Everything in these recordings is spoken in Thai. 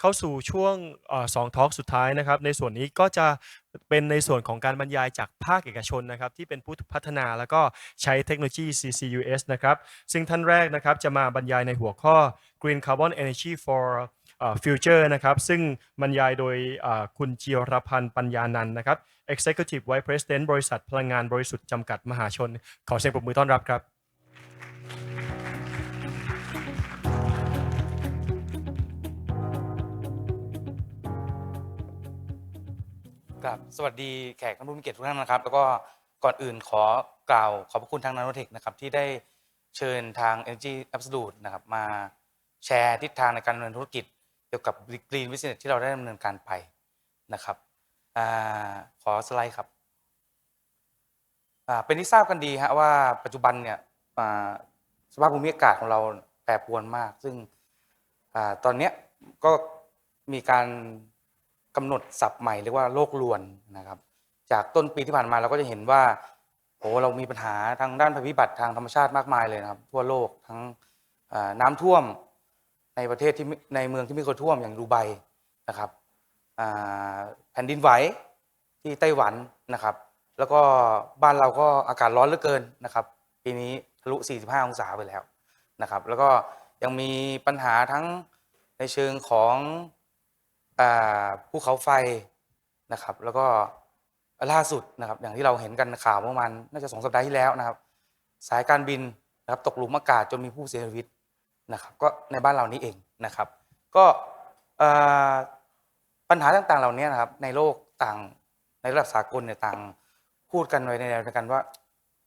เข้าสู่ช่วงเอ่อสองทอล์กสุดท้ายนะครับ ในส่วนนี้ก็จะเป็นในส่วนของการบรรยายจากภาคเอกชนนะครับ ที่เป็นผู้พัฒนาแล้วก็ใช้เทคโนโลยี CCUS นะครับ ซึ่งท่านแรกนะครับจะมาบรรยายในหัวข้อ Green Carbon Energy for Future นะครับ ซึ่งบรรยายโดยคุณจิรพันธ์ปัญญานันท์นะครับ Executive Vice President บริษัทพลังงานบริสุทธิ์จำกัดมหาชน ขอเสียงปรบมือต้อนรับครับ ครับสวัสดีแขกท่านผู้มีเกียรติทุกท่านนะครับ แล้วก็ก่อนอื่นขอกล่าวขอบพระคุณทางนาโนเทคนะครับที่ได้เชิญทาง Energy Absolute นะครับมาแชร์ทิศทางในการดำเนินธุรกิจ เกี่ยวกับ Green Business ที่เราได้ดำเนินการไปนะครับอขอสไลด์ครับเป็นที่ทราบกันดีฮะว่าปัจจุบันเนี่ยสภาพภูมิอากาศของเราแปรปรวนมาก ซึ่งอตอนนี้ก็มีการ กำหนดศัพท์ใหม่เรียกว่าโลกลวนนะครับ จากต้นปีที่ผ่านมาเราก็จะเห็นว่าโอ้เรามีปัญหาทางด้านภัยพิบัติทางธรรมชาติมากมายเลยนะครับ ทั่วโลกทั้งน้ำท่วมในประเทศที่ในเมืองที่ไม่เคยท่วมอย่างดูไบนะครับแผ่นดินไหวที่ไต้หวันนะครับ แล้วก็บ้านเราก็อากาศร้อนเหลือเกินนะครับ ปีนี้ทะลุ 45 องศาไปแล้วนะครับ แล้วก็ยังมีปัญหาทั้งในเชิงของ ภูเขาไฟนะครับ แล้วก็ล่าสุดนะครับ อย่างที่เราเห็นกันข่าวเมื่อวานน่าจะสองสัปดาห์ที่แล้วนะครับ สายการบินนะครับตกหลุมอากาศจนมีผู้เสียชีวิตนะครับ ก็ในบ้านเรานี้เองนะครับ ก็ปัญหาต่างๆ เหล่านี้นะครับ ในโลกต่างในระดับสากลเนี่ยต่างพูดกันไว้ในแนวเดียวกันว่า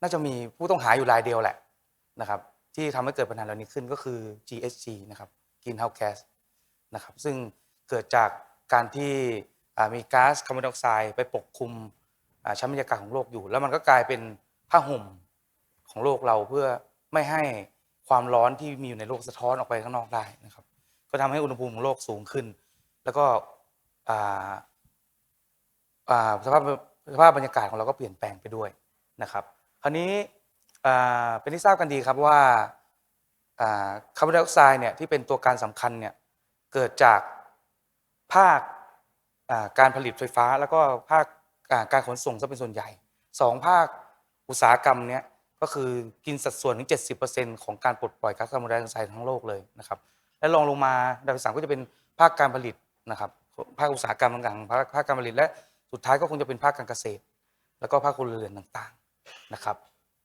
น่าจะมีผู้ต้องหาอยู่รายเดียวแหละนะครับ ที่ทำให้เกิดปัญหาเหล่านี้ขึ้นก็คือ GHG นะครับ Greenhouse Gas นะครับ ซึ่ง เกิดจากการที่มีก๊าซคาร์บอนไดออกไซด์ไปปกคลุมชั้นบรรยากาศของโลกอยู่ แล้วมันก็กลายเป็นผ้าห่มของโลกเราเพื่อไม่ให้ความร้อนที่มีอยู่ในโลกสะท้อนออกไปข้างนอกได้นะครับ ก็ทำให้อุณหภูมิของโลกสูงขึ้น แล้วก็สภาพสภาพบรรยากาศของเราก็เปลี่ยนแปลงไปด้วยนะครับ คราวนี้เป็นที่ทราบกันดีครับว่าอ่าคาร์บอนไดออกไซด์เนี่ยที่เป็นตัวการสำคัญเนี่ยเกิดจาก ภาคการผลิตไฟฟ้า แล้วก็ภาคการขนส่งซะเป็นส่วนใหญ่สองภาคอุตสาหกรรมเนี่ยก็คือกินสัดส่วนถึง 70%ของการปลดปล่อยก๊าซคาร์บอนไดออกไซด์ทั้งโลกเลยนะครับและรองลงมาดับที่สามก็จะเป็นภาคการผลิตนะครับภาคอุตสาหกรรมต่างๆภาคภาคการผลิตและสุดท้ายก็คงจะเป็นภาคการเกษตร แล้วก็ภาคครัวเรือนต่างๆนะครับ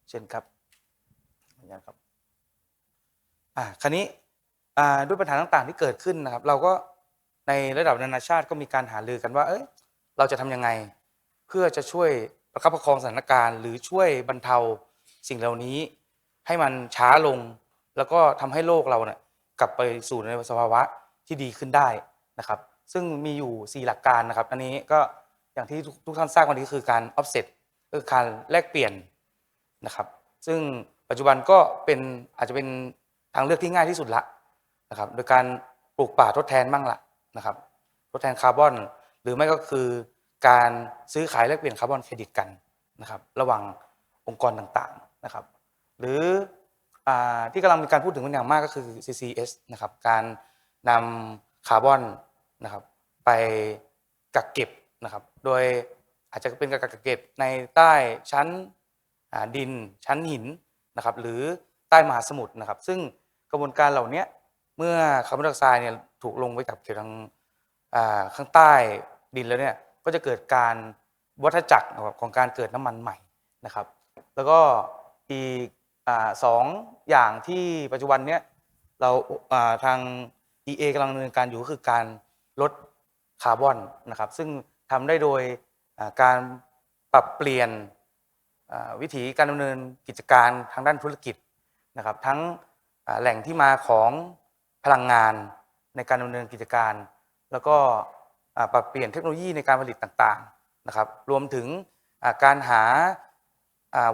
เช่นครับออนุญาตครับอ่าคราวนี้ด้วยปัญหาต่างๆที่เกิดขึ้นนะครับ เราก็ ในระดับนานาชาติก็มีการหารือกันว่า เอ้ยเราจะทำยังไง เพื่อจะช่วยประคับประคองสถานการณ์ หรือช่วยบรรเทาสิ่งเหล่านี้ ให้มันช้าลง แล้วก็ทำให้โลกเราเนี่ยกลับไปสู่ในสภาวะที่ดีขึ้นได้นะครับ ซึ่งมีอยู่ 4 หลักการนะครับ อันนี้ก็อย่างที่ทุกท่านทราบวันนี้คือการ offset คือการแลกเปลี่ยนนะครับ ซึ่งปัจจุบันก็เป็นอาจจะเป็นทางเลือกที่ง่ายที่สุดละนะครับ โดยการปลูกป่าทดแทนบ้างละ นะครับทดแทนคาร์บอน หรือไม่ก็คือการซื้อขายแลกเปลี่ยนคาร์บอนเครดิตกันนะครับระหว่างองค์กรต่างๆนะครับ หรืออที่กำลังมีการพูดถึงเป็นอย่างมากก็คือ CCS นะครับการนำคาร์บอนนะครับไปกักเก็บนะครับ โดยอาจจะเป็นการกักเก็บในใต้ชั้นดินชั้นหินนะครับ หรือใต้มหาสมุทรนะครับ ซึ่งกระบวนการเหล่านี้ เมื่อคาร์บอนไดออกไซด์เนี่ยถูกลงไปกับเก็บทางข้างใต้ดินแล้วเนี่ยก็จะเกิดการวัฏจักรของการเกิดน้ำมันใหม่นะครับ แล้วก็อีกอสองอย่างที่ปัจจุบันเนี้ยเราอ่าทาง EA กำลังดำเนินการอยู่ก็คือการลดคาร์บอนนะครับ ซึ่งทำได้โดยการปรับเปลี่ยนวิถีการดำเนินกิจการทางด้านธุรกิจนะครับ ทั้งแหล่งที่มาของ พลังงานในการดำเนินกิจการ แล้วก็ปรับเปลี่ยนเทคโนโลยีในการผลิตต่างๆนะครับ รวมถึงการหา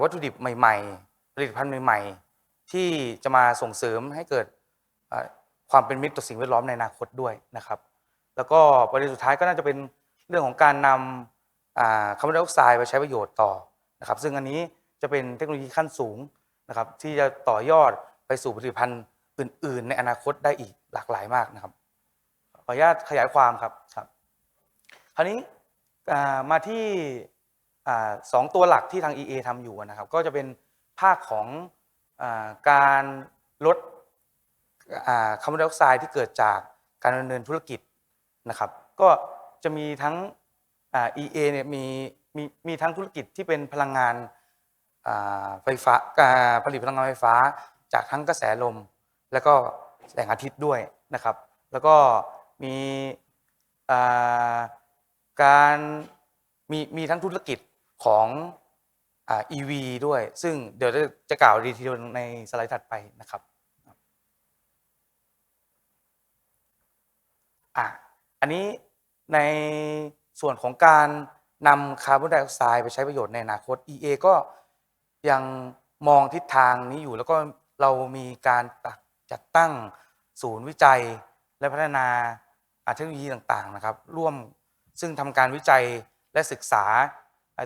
วัตถุดิบใหม่ ๆ ผลิตภัณฑ์ใหม่ ๆ ที่จะมาส่งเสริมให้เกิดความเป็นมิตรต่อสิ่งแวดล้อมในอนาคตด้วยนะครับ แล้วก็ประเด็นสุดท้ายก็น่าจะเป็นเรื่องของการนำคาร์บอนไดออกไซด์ไปใช้ประโยชน์ต่อนะครับ ซึ่งอันนี้จะเป็นเทคโนโลยีขั้นสูงนะครับที่จะต่อยอดไปสู่ผลิตภัณฑ์ อื่น ๆ ในอนาคตได้อีกหลากหลายมากนะครับ ขออนุญาตขยายความครับครับ คราวนี้มาที่สองตัวหลักที่ทาง EA ทำอยู่นะครับ ก็จะเป็นภาคของอการลดคาร์บอนไดออกไซด์ที่เกิดจากการดำเนินธุรกิจนะครับ ก็จะมีทั้งอ่า EA เนี่ยมีมีมีทั้งธุรกิจที่เป็นพลังงานไฟฟ้าอ่าผลิตพลังงานไฟฟ้า จากทั้งกระแสลม แล้วก็แสงอาทิตย์ด้วยนะครับ แล้วก็มีการมีมีทั้งธุรกิจของอ่า EV ด้วย ซึ่งเดี๋ยวจะจะกล่าวดีทีเดียวในสไลด์ถัดไปนะครับอะอันนี้ในส่วนของการนำคาร์บอนไดออกไซด์ไปใช้ประโยชน์ในอนาคต EA ก็ยังมองทิศทางนี้อยู่แล้วก็เรามีการตัด จัดตั้งศูนย์วิจัยและพัฒนาเทคโนโลยีต่างๆนะครับ ร่วมซึ่งทำการวิจัยและศึกษา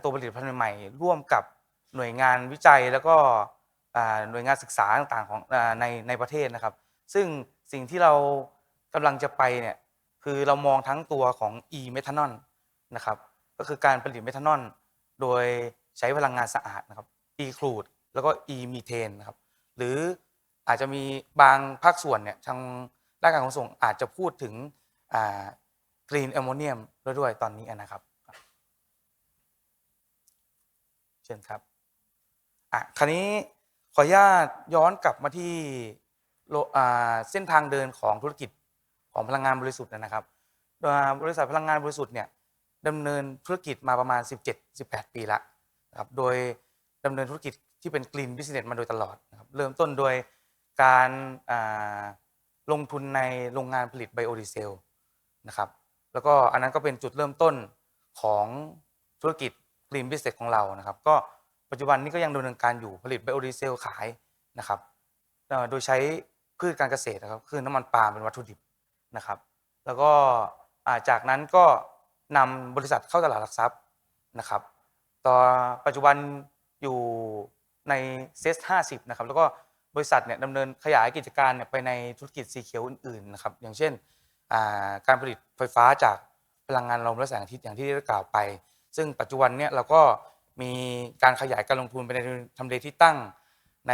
ตัวผลิตภัณฑ์ใหม่ร่วมกับหน่วยงานวิจัยแล้วก็หน่วยงานศึกษาต่างๆของในในประเทศนะครับ ซึ่งสิ่งที่เรากำลังจะไปเนี่ยคือเรามองทั้งตัวของ e เมทานอลนะครับก็คือการผลิตเมทานอลโดยใช้พลังงานสะอาดนะครับ e ครูดแล้วก็ e มีเทนนะครับหรือ อาจจะมีบางภาคส่วนเนี่ยทางด้านการขนส่งอาจจะพูดถึงกรีนแอมโมเนียมด้วยตอนนี้นะครับเชิญครับอะคราวนี้ขออนุญาตย้อนกลับมาที่โลอ่าเส้นทางเดินของธุรกิจของพลังงานบริสุทธิ์นะครับ บริษัทพลังงานบริสุทธิ์เนี่ยดำเนินธุรกิจมาประมาณ 17-18 ปีละนะครับ โดยดำเนินธุรกิจที่เป็นกรีนบิสเนสมาโดยตลอดนะครับ เริ่มต้นโดย การลงทุนในโรงงานผลิตไบโอดีเซลนะครับแล้วก็อันนั้นก็เป็นจุดเริ่มต้นของธุรกิจกรีนบิสเนสของเรานะครับก็ปัจจุบันนี้ก็ยังดำเนินการอยู่ผลิตไบโอดีเซลขายนะครับโดยใช้พืชการเกษตรนะครับคือน้ำมันปาล์มเป็นวัตถุดิบนะครับแล้วก็จากนั้นก็นำบริษัทเข้าตลาดหลักทรัพย์นะครับต่อปัจจุบันอยู่ในเซส50นะครับแล้วก็ บริษัทเนี่ยดำเนินขยายกิจการเนี่ยไปในธุรกิจสีเขียวอื่นๆนะครับอย่างเช่นาการผลิตไฟฟ้าจากพลังงานลมและแสงอาทิตย์อย่างที่ได้กล่าวไป ซึ่งปัจจุบันเนี่ยเราก็มีการขยายการลงทุนไปในทำเลที่ตั้งใน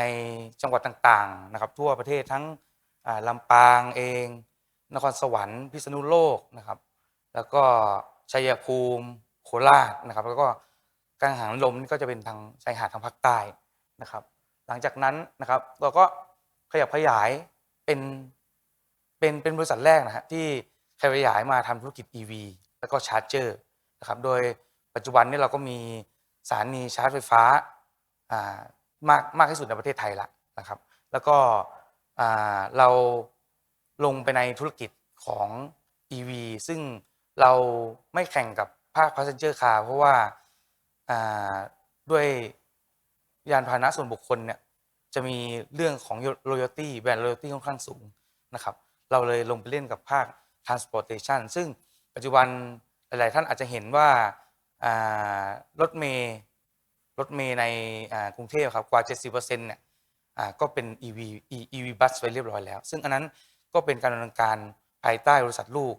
จังหวัดต่างๆนะครับทั่วประเทศทั้งลำปางเอง นครสวรรค์พิษณุโลกนะครับ แล้วก็ชัยภูมิโคราชนะครับ แล้วก็กังหันลมก็จะเป็นทางชายหาดทางภาคใต้นะครับ ลังจากนั้นนะครับเราก็ขยับขยายเป็นเป็นเป็นบริษัทแรกนะฮะที่ขยับขยายมาทำธุรกิจ EV แล้วก็ชาร์จเจอร์นะครับโดยปัจจุบันนี้เราก็มีสถานีชาร์จไฟฟ้ามากมากที่สุดในประเทศไทยละนะครับ แล้วก็เราลงไปในธุรกิจของ EV ซึ่งเราไม่แข่งกับภาค passenger car เพราะว่าอ่าด้วย ยานพาหนะส่วนบุคคลเนี่ยจะมีเรื่องของ loyalty แบรนด์ loyalty ค่อนข้างสูงนะครับ เราเลยลงไปเล่นกับภาค transportation ซึ่งปัจจุบันหลาย ๆ ท่านอาจจะเห็นว่ารถเมย์รถเมย์ในกรุงเทพครับกว่า 70%เนี่ยอ่าก็เป็น EV EV bus ไปเรียบร้อยแล้ว ซึ่งอันนั้นก็เป็นการดำเนินการภายใต้บริษัทลูก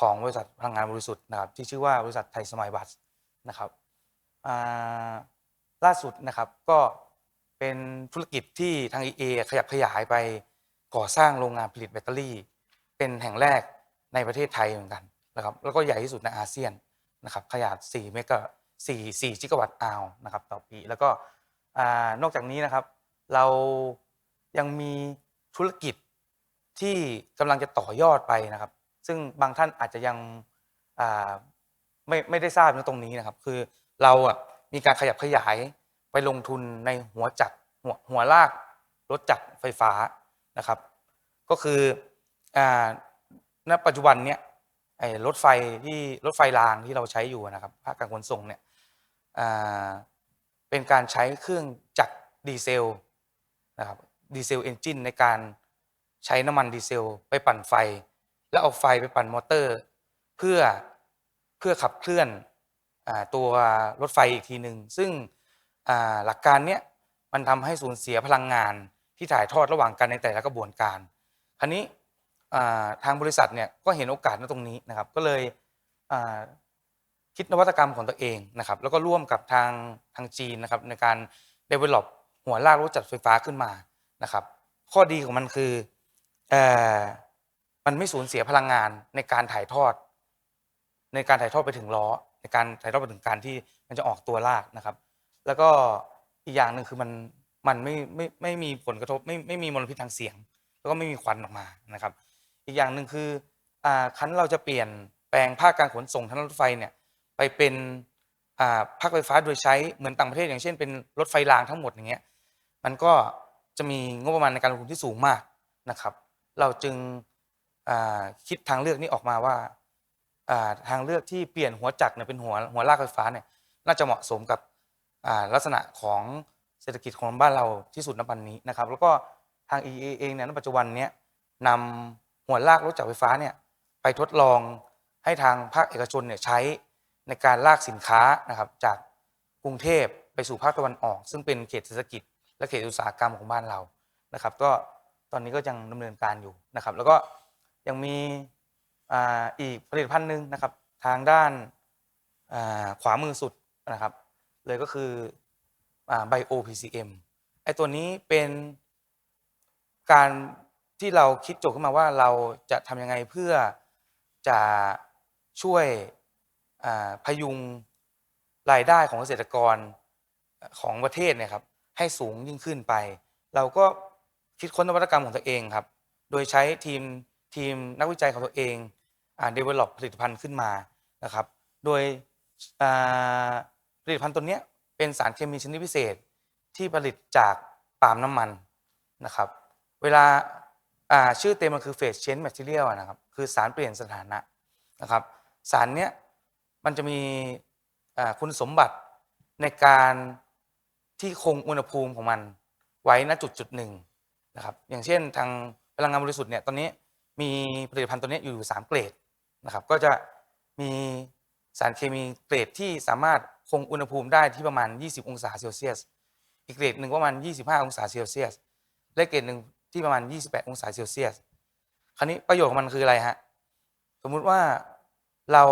ของบริษัทพลังงานบริสุทธิ์นะครับที่ชื่อว่าบริษัทไทยสมัยบัสนะครับอ่า ล่าสุดนะครับก็เป็นธุรกิจที่ทาง EA ขยับขยายไปก่อสร้างโรงงานผลิตแบตเตอรี่ เป็นแห่งแรกในประเทศไทยเหมือนกันนะครับแล้วก็ใหญ่ที่สุดในอาเซียนนะครับขนาด4เมกะ4 4 จิกะวัตต์อาวนะครับต่อปี แล้วก็อนอกจากนี้นะครับ เรายังมีธุรกิจที่กำลังจะต่อยอดไปนะครับ ซึ่งบางท่านอาจจะยังไม่ไม่ได้ทราบในตรงนี้นะครับ คือเราอะ มีการขยับขยายไปลงทุนในหัวจักรหัวหัวลากรถจักรไฟฟ้านะครับ ก็คืออ่าณปัจจุบันเนี้ยรถไฟที่รถไฟรางที่เราใช้อยู่นะครับภาคการขนส่งเนี่ยเป็นการใช้เครื่องจักรดีเซลนะครับดีเซลเอนจินในการใช้น้ำมันดีเซลไปปั่นไฟ แล้วเอาไฟไปปั่นมอเตอร์ เพื่อเพื่อขับเคลื่อน ตัวรถไฟอีกทีหนึ่งซึ่งหลักการเนี้ยมันทำให้สูญเสียพลังงานที่ถ่ายทอดระหว่างกันในแต่ละกระบวนการคราวนี้ทางบริษัทเนี่ยก็เห็นโอกาสในตรงนี้นะครับ ก็เลยคิดนวัตกรรมของตัวเองนะครับ แล้วก็ร่วมกับทางทางจีนนะครับในการ develop หัวลากรถจักรไฟฟ้าขึ้นมานะครับ ข้อดีของมันคืออมันไม่สูญเสียพลังงานในการถ่ายทอด ในการถ่ายทอดไปถึงล้อ การถ่ายทอดไปถึงการที่มันจะออกตัวลากนะครับ แล้วก็อีกอย่างหนึ่งคือมันมันไม่ไม่ไม่มีผลกระทบไม่ไม่มีมลพิษทางเสียง แล้วก็ไม่มีควันออกมานะครับ อีกอย่างหนึ่งคืออ่าคันเราจะเปลี่ยนแปลงภาคการขนส่งทางรถไฟเนี่ยไปเป็นอ่าภาคไฟฟ้าโดยใช้เหมือนต่างประเทศ อย่างเช่นเป็นรถไฟรางทั้งหมดอย่างเงี้ยมันก็จะมีงบประมาณในการลงทุนที่สูงมากนะครับ เราจึงอ่าคิดทางเลือกนี้ออกมาว่า ทางเลือกที่เปลี่ยนหัวจักรเนี่ยเป็นหัวหัวลากไฟฟ้าเนี่ยน่าจะเหมาะสมกับลักษณะของเศรษฐกิจของบ้านเราที่สุดณปัจจุบันนี้นะครับ แล้วก็ทาง EA เองเนี่ยณปัจจุบันเนี้ยนำหัวลากรถจักรไฟฟ้าเนี่ยไปทดลองให้ทางภาคเอกชนเนี่ยใช้ในการลากสินค้านะครับจากกรุงเทพไปสู่ภาคตะวันออก ซึ่งเป็นเขตเศรษฐกิจ และเขตอุตสาหกรรมของบ้านเรานะครับ ก็ตอนนี้ก็ยังดำเนินการอยู่นะครับ แล้วก็ยังมี อีกผลิตภัณฑ์หนึ่งนะครับ ทางด้านขวามือสุดนะครับ เลยก็คือไบโอ PCM ไอตัวนี้เป็นการที่เราคิดโจทย์ขึ้นมาว่าเราจะทำยังไงเพื่อจะช่วยพยุงรายได้ของเกษตรกรของประเทศเนี่ยครับ ให้สูงยิ่งขึ้นไป เราก็คิดค้นนวัตกรรมของตัวเองครับ โดยใช้ทีมทีมนักวิจัยของตัวเอง develop ผลิตภัณฑ์ขึ้นมานะครับ โดยผลิตภัณฑ์ตัวนี้เป็นสารเคมีชนิดพิเศษที่ผลิตจากปาล์มน้ำมันนะครับ เวลาชื่อเต็มมันคือ phase change material นะครับ คือสารเปลี่ยนสถานะนะครับ สารเนี้ยมันจะมีคุณสมบัติในการที่คงอุณหภูมิของมันไว้ณจุดจุดหนึ่งนะครับ อย่างเช่นทางพลังงานบริสุทธิ์เนี่ยตอนนี้มีผลิตภัณฑ์ตัวนี้อยู่ 3 เกรด นะครับก็จะมีสารเคมีเกรดที่สามารถคงอุณหภูมิได้ที่ประมาณ 20 องศาเซลเซียส อีกเกรดหนึ่งประมาณ 25 องศาเซลเซียส และเกรดหนึ่งที่ประมาณ 28 องศาเซลเซียส คราวนี้ประโยชน์ของมันคืออะไรฮะ สมมุติว่าเรา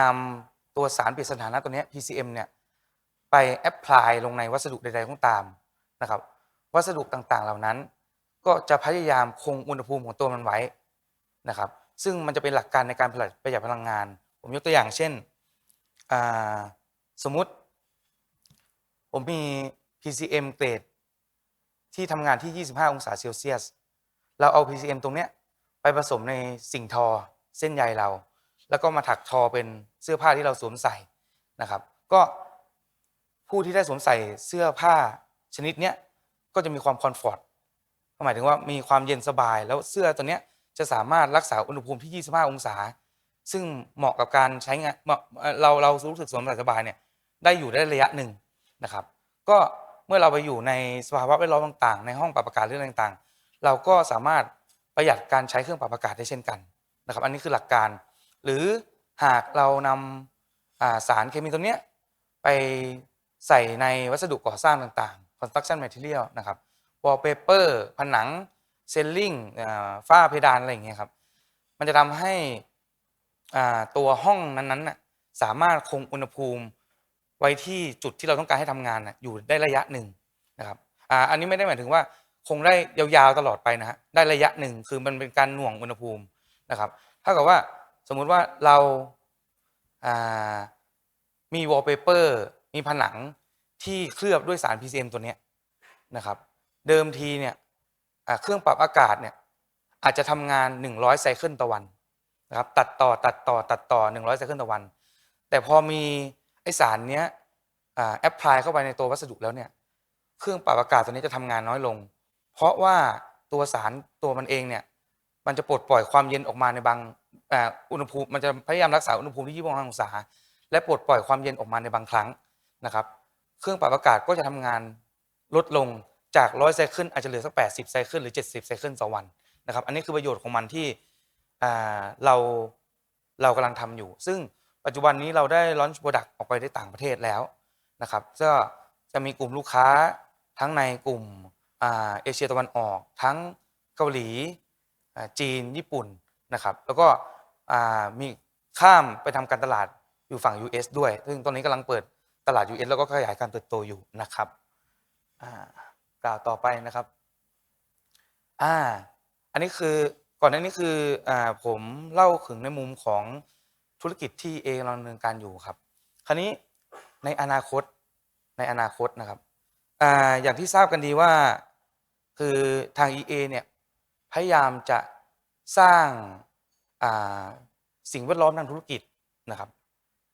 นำตัวสารเปลี่ยนสถานะตัวนี้ PCM เนี่ยไปแอพพลายลงในวัสดุใดๆก็ตามนะครับ วัสดุต่างๆเหล่านั้น ก็จะพยายามคงอุณหภูมิของตัวมันไว้นะครับ ซึ่งมันจะเป็นหลักการในการผลิตประหยัดพลังงาน ผมยกตัวอย่างเช่น สมมุติ ผมมี PCM เกรดที่ทำงานที่ 25 องศาเซลเซียส เราเอา PCM ตรงเนี้ยไปผสมในสิ่งทอเส้นใยเรา แล้วก็มาถักทอเป็นเสื้อผ้าที่เราสวมใส่นะครับ ก็ผู้ที่ได้สวมใส่เสื้อผ้าชนิดเนี้ยก็จะมีความคอมฟอร์ตหมายถึงว่ามีความเย็นสบายแล้วเสื้อตัวเนี้ย จะสามารถรักษาอุณหภูมิที่ 25 องศา ซึ่งเหมาะกับการใช้งานเหมาะเราเรารู้สึกสวมใส่สบายเนี่ยได้อยู่ได้ระยะหนึ่งนะครับ ก็เมื่อเราไปอยู่ในสภาวะแวดล้อมต่างๆ ในห้องปรับอากาศเรื่องต่างๆ เราก็สามารถประหยัดการใช้เครื่องปรับอากาศได้เช่นกันนะครับ อันนี้คือหลักการ หรือหากเรานำสารเคมีตัวเนี้ยไปใส่ในวัสดุก่อสร้างต่างๆ construction material นะครับ wallpaper ผนัง เซลลิงฝ้าเพดานอะไรอย่างเงี้ยครับ มันจะทำให้ตัวห้องนั้นๆน่ะสามารถคงอุณหภูมิไว้ที่จุดที่เราต้องการให้ทำงานอยู่ได้ระยะหนึ่งนะครับอันนี้ไม่ได้หมายถึงว่าคงได้ยาวๆตลอดไปนะฮะได้ระยะหนึ่งคือมันเป็นการหน่วงอุณหภูมินะครับเท่ากับว่าสมมุติว่าเรามีวอลเปเปอร์มีผนังที่เคลือบด้วยสาร PCM ตัวนี้นะครับ เดิมทีเนี่ย เครื่องปรับอากาศเนี่ยอาจจะทำงาน 100ไซเคิลต่อวันนะครับตัดต่อตัดต่อตัดต่อ 100ไซเคิลต่อวัน แต่พอมีไอสารเนี้ยแอปพลายเข้าไปในตัววัสดุแล้วเนี่ยเครื่องปรับอากาศตัวนี้จะทำงานน้อยลง เพราะว่าตัวสารตัวมันเองเนี่ยมันจะปลดปล่อยความเย็นออกมาในบางอุณหภูมิมันจะพยายามรักษาอุณหภูมิที่25องศาและปลดปล่อยความเย็นออกมาในบางครั้งนะครับ เครื่องปรับอากาศก็จะทำงานลดลง จาก100ไซเคิลอาจจะเหลือสัก 80ไซเคิลหรือ 70ไซเคิลต่อวันนะครับอันนี้คือประโยชน์ของมันที่เราเรากำลังทำอยู่ ซึ่งปัจจุบันนี้เราได้ลอนช์โปรดักต์ออกไปได้ต่างประเทศแล้วนะครับก็จะมีกลุ่มลูกค้าทั้งในกลุ่มเอเชียตะวันออก ทั้งเกาหลีจีนญี่ปุ่นนะครับแล้วก็มีข้ามไปทำการตลาดอยู่ฝั่ง US ด้วย ซึ่งตอนนี้กำลังเปิดตลาด US แล้วก็ขยายการเติบโตอยู่นะครับอ่า กล่าวต่อไปนะครับ อ่า อันนี้คือก่อนหน้านี้คืออ่าผมเล่าถึงในมุมของธุรกิจที่เอกำลังดำเนินการอยู่ครับ คราวนี้ในอนาคตในอนาคตนะครับอ่าอย่างที่ทราบกันดีว่าคือทาง EA เนี่ยพยายามจะสร้างอ่าสิ่งแวดล้อมทางธุรกิจนะครับ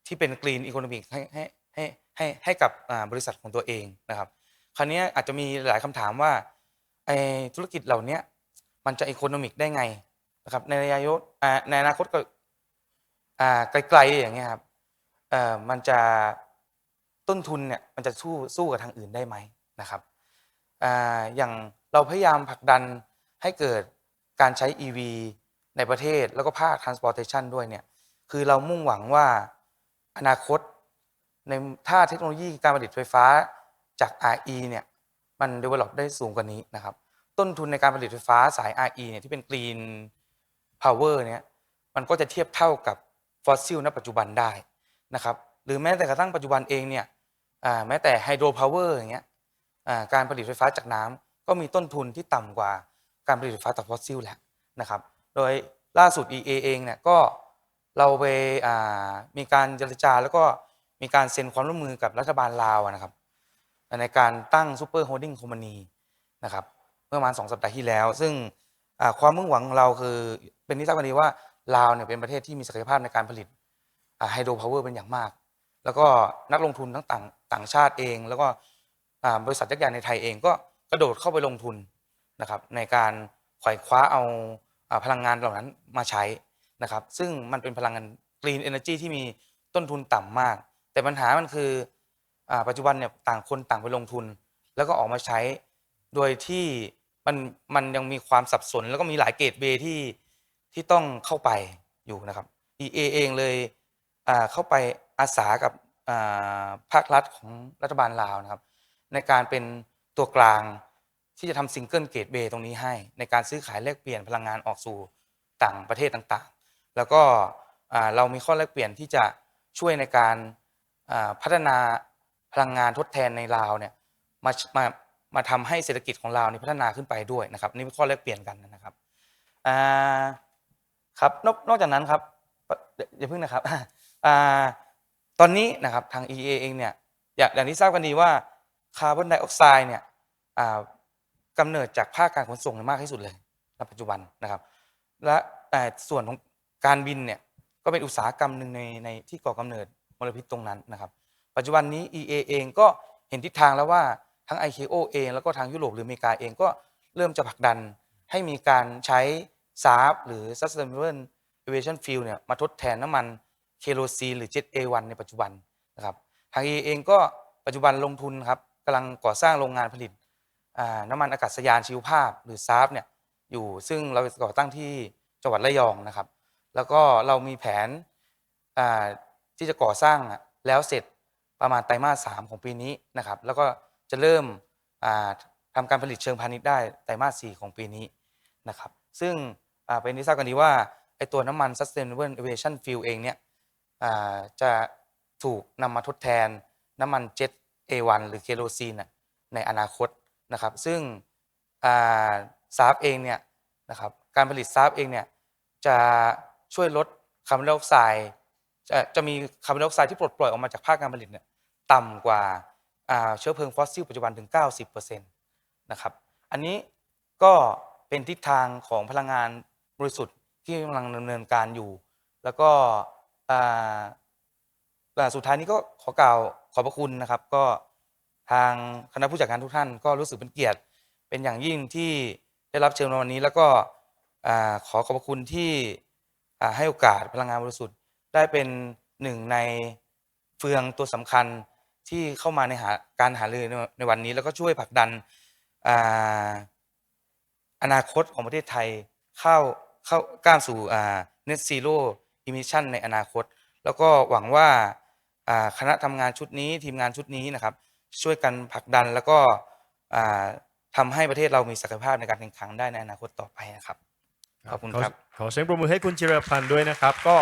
ที่เป็นกรีนอีโคโนมิกให้ให้ให้ให้ให้กับบริษัทของตัวเองนะครับ คราวนี้อาจจะมีหลายคำถามว่าไอ้ธุรกิจเหล่านี้มันจะอีโคโนมิกได้ไงนะครับในระยะยศในอนาคตก็ไกลๆอย่างเงี้ยครับมันจะต้นทุนเนี่ยมันจะสู้สู้กับทางอื่นได้ไหมนะครับออย่างเราพยายามผลักดันให้เกิดการใช้ EV ในประเทศแล้วก็ภาค transportation ด้วยเนี่ยคือเรามุ่งหวังว่าอนาคตในถ้าเทคโนโลยีการผลิตไฟฟ้า จาก RE เนี่ยมัน develop ได้สูงกว่านี้นะครับ ต้นทุนในการผลิตไฟฟ้าสาย RE เนี่ยที่เป็น green power เนี่ยมันก็จะเทียบเท่ากับฟอสซิลณปัจจุบันได้นะครับหรือแม้แต่กระทั่งปัจจุบันเองเนี่ยแม้แต่ไฮโดรพาวเวอร์อย่างเงี้ยการผลิตไฟฟ้าจากน้ำก็มีต้นทุนที่ต่ำกว่าการผลิตไฟฟ้าจากฟอสซิลแล้วนะครับโดยล่าสุด EA เองเนี่ยก็เราไปมีการเจรจาแล้วก็มีการเซ็นความร่วมมือกับรัฐบาลลาวนะครับ ในการตั้งซูเปอร์โฮลดิ้งคอมพานีนะครับเมื่อประมาณสองสัปดาห์ที่แล้ว ซึ่งความมุ่งหวังของเราคือเป็นที่ทราบกันดีว่าลาวเนี่ยเป็นประเทศที่มีศักยภาพในการผลิตไฮโดรพาวเวอร์เป็นอย่างมาก แล้วก็นักลงทุนทั้งต่างต่างชาติเอง แล้วก็บริษัทยักษ์ใหญ่ในไทยเองก็กระโดดเข้าไปลงทุนนะครับในการไขว่คว้าเอาอพลังงานเหล่านั้นมาใช้นะครับ ซึ่งมันเป็นพลังงานกรีนเอเนจีที่มีต้นทุนต่ำมาก แต่ปัญหามันคือ ปัจจุบันเนี่ยต่างคนต่างไปลงทุน แล้วก็ออกมาใช้ โดยที่มันมันยังมีความสับสน แล้วก็มีหลายเกตเวย์ที่ที่ต้องเข้าไปอยู่นะครับ EA เองเลยเข้าไปอาสากับภาครัฐของรัฐบาลลาวนะครับ ในการเป็นตัวกลางที่จะทำซิงเกิลเกตเวย์ตรงนี้ให้ ในการซื้อขายแลกเปลี่ยนพลังงานออกสู่ต่างประเทศต่างๆ แล้วก็เรามีข้อแลกเปลี่ยนที่จะช่วยในการพัฒนา พลังงานทดแทนในลาวเนี่ยมามามาทำให้เศรษฐกิจของลาวนี่พัฒนาขึ้นไปด้วยนะครับนี่เป็นข้อแลกเปลี่ยนกันนะครับอ่าครับนอกนอกจากนั้นครับอย่าเพิ่งนะครับอ่าตอนนี้นะครับทาง EA เองเนี่ยอย่างที่ทราบกันดีว่าคาร์บอนไดออกไซด์เนี่ยอ่ากำเนิดจากภาคการขนส่งมากที่สุดเลยในปัจจุบันนะครับ และส่วนของการบินเนี่ยก็เป็นอุตสาหกรรมหนึ่งในในที่ก่อกำเนิดมลพิษตรงนั้นนะครับ ปัจจุบันนี้ EA เองก็เห็นทิศทางแล้วว่าทั้ง ICAO เองแล้วก็ทางยุโรปหรืออเมริกาเองก็เริ่มจะผลักดันให้มีการใช้ SAF หรือ Sustainable Aviation Fuel เนี่ยมาทดแทนน้ำมันเคโรซีนหรือ Jet A1 ในปัจจุบันนะครับทาง EA เองก็ปัจจุบันลงทุนครับกำลังก่อสร้างโรงงานผลิตน้ำมันอากาศยานชีวภาพหรือ SAF เนี่ยอยู่ซึ่งเราก่อตั้งที่จังหวัดระยองนะครับ แล้วก็เรามีแผนที่จะก่อสร้างแล้วเสร็จ ประมาณไตรมาสสามของปีนี้นะครับ แล้วก็จะเริ่มอ่าทำการผลิตเชิงพาณิชย์ได้ไตรมาสสี่ของปีนี้นะครับ ซึ่งเป็นที่ทราบกันดีว่าไอตัวน้ำมัน sustainable aviation fuel เองเนี่ยจะถูกนำมาทดแทนน้ำมันเจ็ต A1 หรือเคโรซีนในอนาคตนะครับ ซึ่งซาฟเองเนี่ยนะครับการผลิตซาฟเองเนี่ยจะช่วยลดคาร์บอนไดออกไซด์จะจะมีคาร์บอนไดออกไซด์ที่ปลดปล่อยออกมาจากภาคการผลิตเนี่ย ต่ำกว่าเชื้อเพลิงฟอสซิลปัจจุบันถึง 90%นะครับ อันนี้ก็เป็นทิศทางของพลังงานบริสุทธิ์ที่กำลังดำเนินการอยู่ แล้วก็สุดท้ายนี้ก็ขอกล่าวขอบพระคุณนะครับ ก็ทางคณะผู้จัดการทุกท่านก็รู้สึกเป็นเกียรติ เป็นอย่างยิ่งที่ได้รับเชิญในวันนี้ แล้วก็ขอขอบพระคุณที่ให้โอกาสพลังงานบริสุทธิ์ได้เป็นหนึ่งในเฟืองตัวสำคัญ ที่เข้ามาในหาการหารือในในวันนี้ แล้วก็ช่วยผลักดันออนาคตของประเทศไทยเข้าเข้าก้าวสู่อ่า net zero emission ในอนาคต แล้วก็หวังว่าคณะทำงานชุดนี้ทีมงานชุดนี้นะครับ ช่วยกันผลักดันแล้วก็ทำให้ประเทศเรามีศักยภาพในการแข่งขันได้ในอนาคตต่อไปนะครับ ขอบคุณขอครับ ขอเสียงปรบมือให้คุณจิรพันธ์ด้วยนะครับ ก็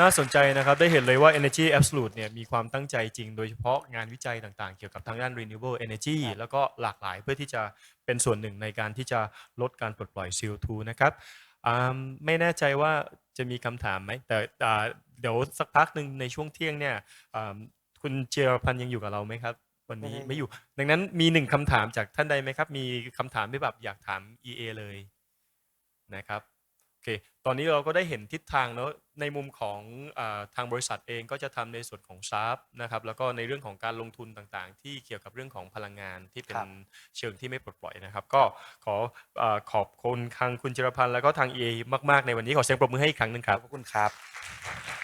น่าสนใจนะครับ ได้เห็นเลยว่า Energy Absolute เนี่ยมีความตั้งใจจริง โดยเฉพาะงานวิจัยต่างๆ เกี่ยวกับทางด้าน renewable energy แล้วก็หลากหลายเพื่อที่จะเป็นส่วนหนึ่งในการที่จะลดการปลดปล่อย CO2 นะครับอ่าไม่แน่ใจว่าจะมีคำถามไหมแต่อ่าเดี๋ยวสักพักหนึ่งในช่วงเที่ยงเนี่ยอ่าคุณจิรพันธ์ยังอยู่กับเราไหมครับ วันนี้ไม่ได้ไม่อยู่ ดังนั้นมีหนึ่งคำถามจากท่านใดไหมครับ มีคำถามที่แบบอยากถาม EA เลยนะครับโอเคตอนนี้เราก็ได้เห็นทิศทางเนอะในมุมของอาทางบริษัทเองก็จะทำในส่วนของซาฟนะครับแล้วก็ในเรื่องของการลงทุนต่างๆ ที่เกี่ยวกับเรื่องของพลังงานที่เป็ครันบเชิงที่ไม่ปลดปล่อยนะครับ ก็ขออาขอบคุณทางคุณจิรพันธ์แล้วก็ทาง EA มากๆในวันนี้ขอเสียงปรบมือให้อีกครั้งหนึ่งครับขอบคุณครับ